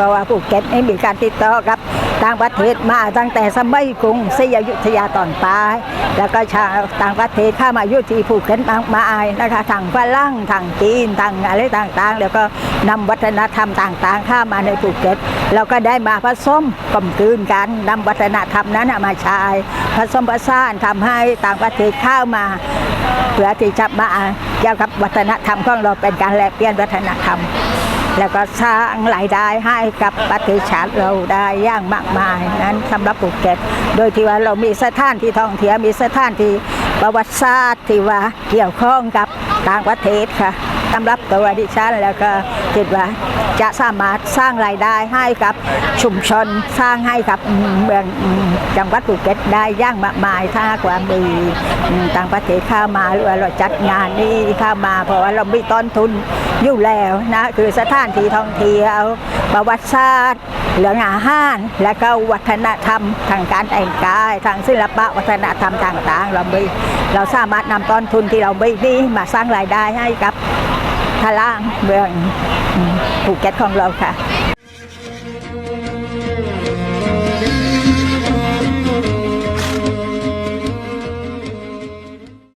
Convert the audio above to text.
เพราะว่าภูเก็ตนี่มีการติดต่อกับต่างประเทศมาตั้งแต่สมัยกรุงศรีอยุธยาตอนปลาย แล้วก็ชาวต่างประเทศเข้ามาอยู่ที่ภูเก็ตมากมายนะคะทางฝรั่งทางจีนทางอะไรต่างๆ แล้วก็นำวัฒนธรรมต่างๆเข้ามาในภูเก็ตเราก็ได้มาผสมกลมกลืนกันนำวัฒนธรรมนั้นมาใช้ผสมผสานทำให้ต่างประเทศเข้ามาเพื่อที่จะมาเกี่ยวกับวัฒนธรรมของเราเป็นการแลกเปลี่ยนวัฒนธรรม แล้วก็สร้างรายได้ให้กับประเทศชาติเราได้อย่างมากมายนั้นสำหรับภูเก็ต โดยที่ว่าเรามีสถานที่ท่องเที่ยวมีสถานที่ประวัติศาสตร์ที่ว่าเกี่ยวข้องกับต่างประเทศค่ะ สำหรับตัวดิฉันแล้วก็คิดว่าจะสามารถสร้างรายได้ให้กับชุมชนสร้างให้กับเมืองจังหวัดภูเก็ตได้ย่างมากมายถ้าหากว่ามีต่างประเทศเข้ามาหรือว่าเราจัดงานนี้เข้ามาเพราะว่าเราไมีต้นทุนอยู่แล้วนะคือสถานที่ท่องเที่ยวประวัติศาสตร์เรื่องอาหารและก็วัฒนธรรมทางการแต่งกาย ทางศิลปะวัฒนธรรมต่างๆ เราไมีเราสามารถนำต้นทุนที่เราไม่นี้มาสร้างรายได้ให้กับ พางล่างเมืองภูเก็ตของเราค่ะ